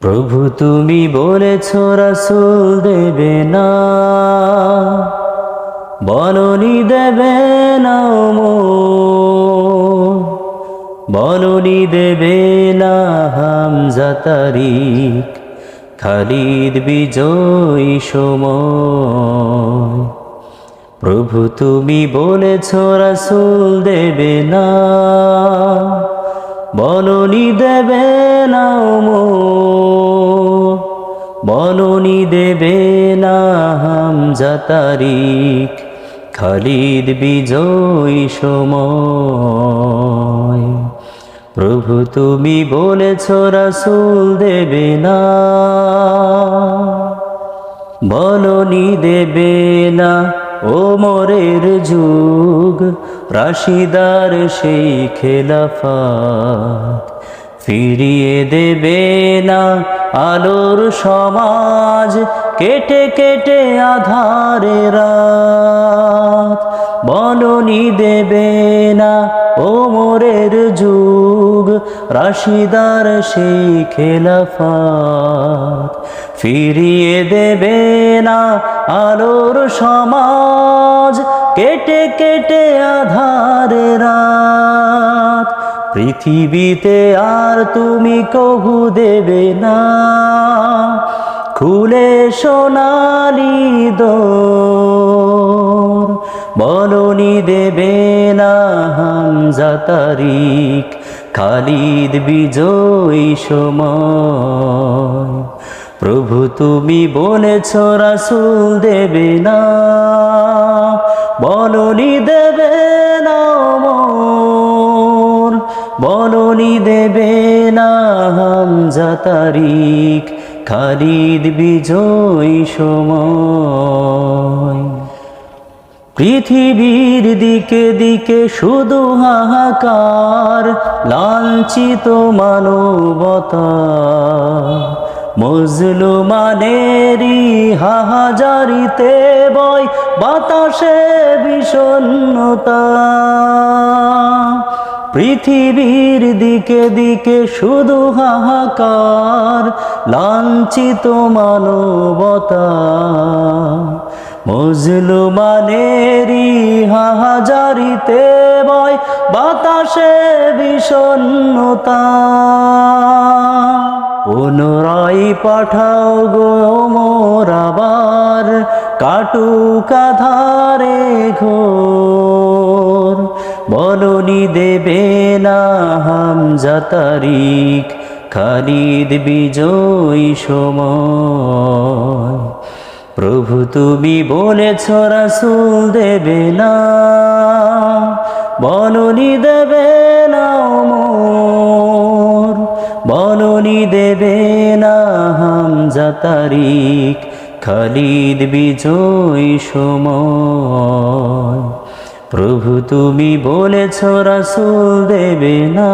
প্রভু, তুমি বলেছ রাসুল দেবে না। বলনি দেবে না বলনি দেবে না হামজা তারিক। খালিদ বিজয় সময়। প্রভু, তুমি বলেছ রাসুল দেবে না। বলনি দেবে না বলনি দেবে না হামজা তারিক খালিদ বিজয় সময়। প্রভু তুমি বলেছ, রাসুল দেবে না। বলনি দেবে না ও মোরের যুগ, রাশিদার সেই খেলাফাত। ফিরিয়ে দেবে না আলোর সমাজ, কেটে কেটে আধারে রাত। বলনি দেবে না ও মোরের যুগ, রাশিদার সেই খেলাফাত। ফিরিয়ে দেবে না আলোর সমাজ। কেটে কেটে আধারে রাত। পৃথিবীতে আর তুমি কহু দেবে না। খুলে সোনালি দোর। বলনি দেবে না হামজা তারিক, খালিদ বিজয় সময় প্রভু তুমি বলেছ, রাসুল দেবে না। বলনি দেবে না মোর বলনি দেবে না হামজা তারিক, খালিদ বিজয় সময়। পৃথিবীর দিকে দিকে শুধু হাহাকার, লাঞ্ছিত মানবতা। মজলুমানেরই হাহাজারিতে বয় বাতাসে বিষণ্ণতা। পৃথিবীর দিকে দিকে শুধু হাহাকার, লাঞ্ছিত মানবতা। মজলুমানেরই হাহাজারিতে বয় বাতাসে বিষণ্ণতা। পুনরায় পাঠাও গো মোর আবার কাটুক ঘোর। বলনি দেবে না হামজা তারিক খালিদ বিজয় সময়। প্রভু তুমি বলেছ রাসুল দেবে না বলনি দেবে না বলনি দেবে না হামজা তারিক খালিদ বিজয় সময়। প্রভু তুমি বলেছ রাসুল দেবে না।